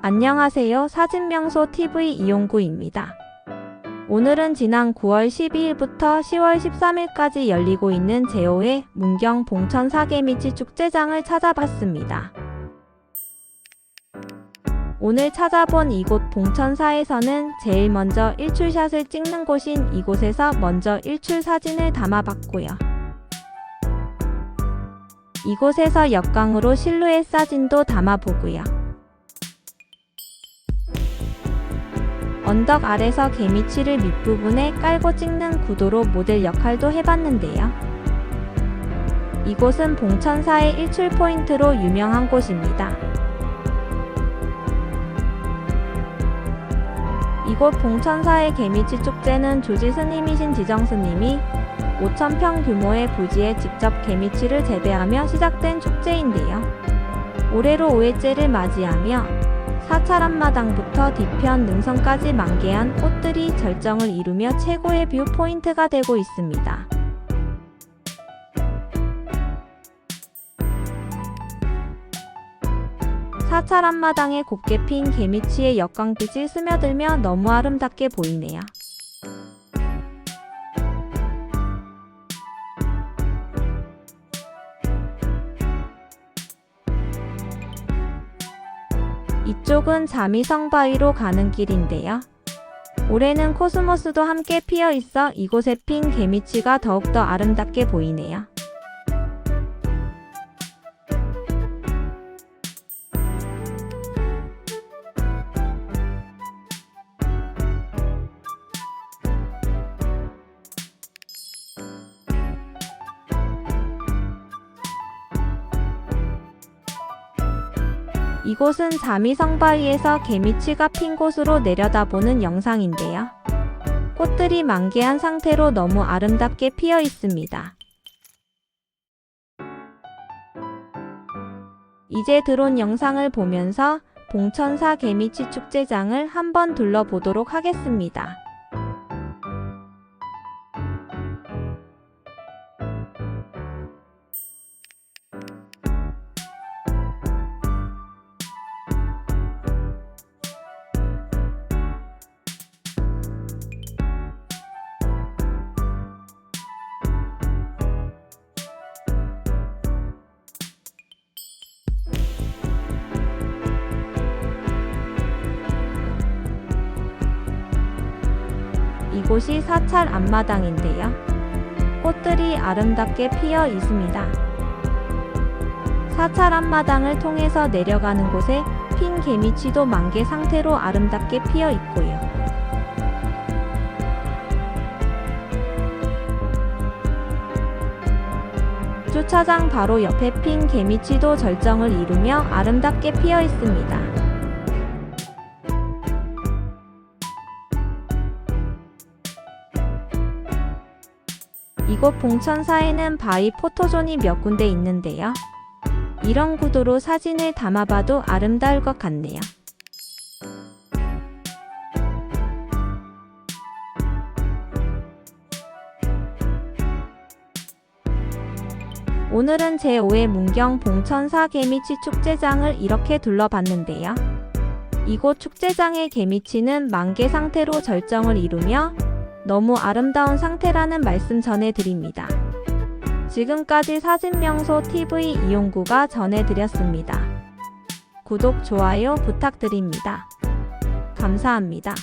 안녕하세요. 사진명소 TV 이용구입니다. 오늘은 지난 9월 12일부터 10월 13일까지 열리고 있는 제5회 문경 봉천 사계미치 축제장을 찾아봤습니다. 오늘 찾아본 이곳 봉천사에서는 제일 먼저 일출샷을 찍는 곳인 이곳에서 먼저 일출 사진을 담아봤고요. 이곳에서 역광으로 실루엣 사진도 담아보고요. 언덕 아래서 개미치를 밑부분에 깔고 찍는 구도로 모델 역할도 해봤는데요. 이곳은 봉천사의 일출 포인트로 유명한 곳입니다. 이곳 봉천사의 개미치 축제는 조지 스님이신 지정 스님이 5천평 규모의 부지에 직접 개미치를 재배하며 시작된 축제인데요. 올해로 5회째를 맞이하며 사찰 앞마당부터 뒤편 능선까지 만개한 꽃들이 절정을 이루며 최고의 뷰 포인트가 되고 있습니다. 사찰 앞마당에 곱게 핀 개미치의 역광빛이 스며들며 너무 아름답게 보이네요. 이쪽은 자미성 바위로 가는 길인데요. 올해는 코스모스도 함께 피어 있어 이곳에 핀 개미치가 더욱더 아름답게 보이네요. 이곳은 자미성 바위에서 개미치가 핀 곳으로 내려다보는 영상인데요. 꽃들이 만개한 상태로 너무 아름답게 피어 있습니다. 이제 들어온 영상을 보면서 봉천사 개미치 축제장을 한번 둘러보도록 하겠습니다. 이곳이 사찰 앞마당인데요. 꽃들이 아름답게 피어 있습니다. 사찰 앞마당을 통해서 내려가는 곳에 핀 개미치도 만개 상태로 아름답게 피어 있고요. 주차장 바로 옆에 핀 개미치도 절정을 이루며 아름답게 피어 있습니다. 이곳 봉천사에는 바위 포토존이 몇 군데 있는데요. 이런 구도로 사진을 담아봐도 아름다울 것 같네요. 오늘은 제5회 문경 봉천사 개미치 축제장을 이렇게 둘러봤는데요. 이곳 축제장의 개미치는 만개 상태로 절정을 이루며 너무 아름다운 상태라는 말씀 전해드립니다. 지금까지 사진명소 TV 이용구가 전해드렸습니다. 구독, 좋아요 부탁드립니다. 감사합니다.